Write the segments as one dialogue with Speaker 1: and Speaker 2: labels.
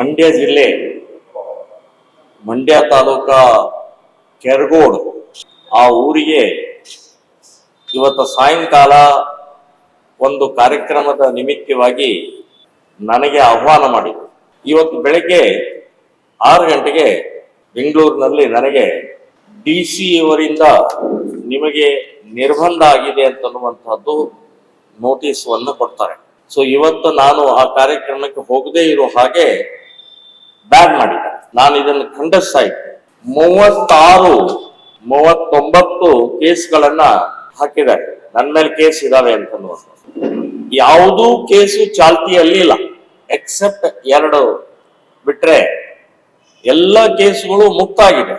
Speaker 1: ಮಂಡ್ಯ ಜಿಲ್ಲೆ, ಮಂಡ್ಯ ತಾಲೂಕ ಕೆರಗೋಡು. ಆ ಊರಿಗೆ ಇವತ್ತು ಸಾಯಂಕಾಲ ಒಂದು ಕಾರ್ಯಕ್ರಮದ ನಿಮಿತ್ತವಾಗಿ ನನಗೆ ಆಹ್ವಾನ ಮಾಡಿದ್ರು. ಇವತ್ತು ಬೆಳಗ್ಗೆ ಆರು ಗಂಟೆಗೆ ಬೆಂಗಳೂರಿನಲ್ಲಿ ನನಗೆ ಡಿ ಸಿ ಅವರಿಂದ ನಿಮಗೆ ನಿರ್ಬಂಧ ಆಗಿದೆ ಅಂತನ್ನುವಂಥದ್ದು ನೋಟಿಸನ್ನು ಕೊಡ್ತಾರೆ. ಸೊ, ಇವತ್ತು ನಾನು ಆ ಕಾರ್ಯಕ್ರಮಕ್ಕೆ ಹೋಗದೇ ಇರೋ ಹಾಗೆ ಬ್ಯಾನ್ ಮಾಡಿದ್ದಾರೆ ನಾನು ಇದನ್ನು ಖಂಡಿಸ್ತಾ ಇದ್ದೆ. ಮೂವತ್ತಾರು, ಮೂವತ್ತೊಂಬತ್ತು ಕೇಸ್ಗಳನ್ನ ಹಾಕಿದ್ದಾರೆ. ನನ್ನ ಮೇಲೆ ಕೇಸ್ ಇದಾವೆ ಅಂತ ಯಾವುದೂ ಕೇಸು ಚಾಲ್ತಿಯಲ್ಲಿ ಇಲ್ಲ. ಎಕ್ಸೆಪ್ಟ್ ಎರಡು ಬಿಟ್ರೆ ಎಲ್ಲ ಕೇಸ್ಗಳು ಮುಕ್ತ ಆಗಿದೆ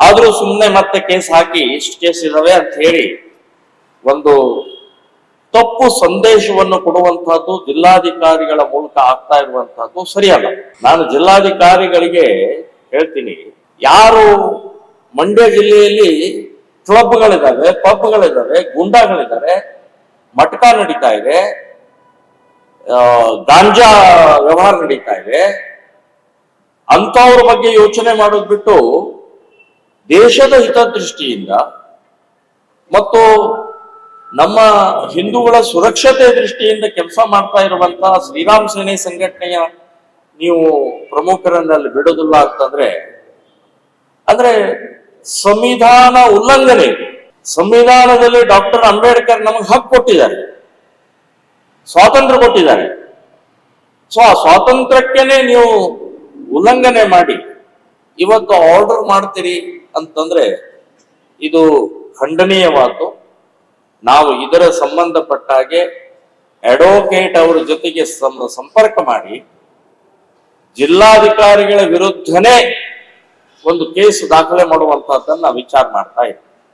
Speaker 1: ಆದ್ರೂ ಸುಮ್ಮನೆ ಮತ್ತೆ ಕೇಸ್ ಹಾಕಿ ಇಷ್ಟು ಕೇಸ್ ಇದಾವೆ ಅಂತ ಹೇಳಿ ಒಂದು ತಪ್ಪು ಸಂದೇಶವನ್ನು ಕೊಡುವಂತಹದ್ದು ಜಿಲ್ಲಾಧಿಕಾರಿಗಳ ಮೂಲಕ ಆಗ್ತಾ ಇರುವಂತಹದ್ದು ಸರಿಯಲ್ಲ. ನಾನು ಜಿಲ್ಲಾಧಿಕಾರಿಗಳಿಗೆ ಹೇಳ್ತೀನಿ, ಯಾರು ಮಂಡ್ಯ ಜಿಲ್ಲೆಯಲ್ಲಿ ಕ್ಲಬ್ಗಳಿದ್ದಾವೆ ಪಬ್ಗಳಿದ್ದಾವೆ ಗುಂಡಾಗಳಿದ್ದಾರೆ ಮಟ್ಕ ನಡೀತಾ ಇದೆ ಗಾಂಜಾ ವ್ಯವಹಾರ ನಡೀತಾ ಇದೆ ಅಂತವ್ರ ಬಗ್ಗೆ ಯೋಚನೆ ಮಾಡೋದು ಬಿಟ್ಟು ದೇಶದ ಹಿತದೃಷ್ಟಿಯಿಂದ ಮತ್ತು ನಮ್ಮ ಹಿಂದೂಗಳ ಸುರಕ್ಷತೆ ದೃಷ್ಟಿಯಿಂದ ಕೆಲಸ ಮಾಡ್ತಾ ಇರುವಂತಹ ಶ್ರೀರಾಮ್ ಸೇನೆ ಸಂಘಟನೆಯ ನೀವು ಪ್ರಮುಖರನ್ನ ಅಲ್ಲಿ ಬಿಡೋದಿಲ್ಲ ಅಂತಂದ್ರೆ, ಅಂದ್ರೆ ಸಂವಿಧಾನ ಉಲ್ಲಂಘನೆ. ಸಂವಿಧಾನದಲ್ಲಿ ಡಾಕ್ಟರ್ ಅಂಬೇಡ್ಕರ್ ನಮಗೆ ಹಕ್ಕು ಕೊಟ್ಟಿದ್ದಾರೆ. ಸ್ವಾತಂತ್ರ್ಯ ಕೊಟ್ಟಿದ್ದಾರೆ. ಸೊ ಆ ಸ್ವಾತಂತ್ರ್ಯಕ್ಕೇನೆ ನೀವು ಉಲ್ಲಂಘನೆ ಮಾಡಿ, ಇವತ್ತು ಆರ್ಡರ್ ಮಾಡ್ತೀರಿ ಅಂತಂದ್ರೆ ಇದು ಖಂಡನೀಯವಾದ್ದು. ನಾವು ಇದರ ಸಂಬಂಧಪಟ್ಟ ಹಾಗೆ ಅಡ್ವೊಕೇಟ್ ಅವರ ಜೊತೆಗೆ ಸಂಪರ್ಕ ಮಾಡಿ ಜಿಲ್ಲಾಧಿಕಾರಿಗಳ ವಿರುದ್ಧನೇ ಒಂದು ಕೇಸ್ ದಾಖಲೆ ಮಾಡುವಂತಹದ್ದನ್ನ ವಿಚಾರ ಮಾಡ್ತಾ ಇದ್ದೀವಿ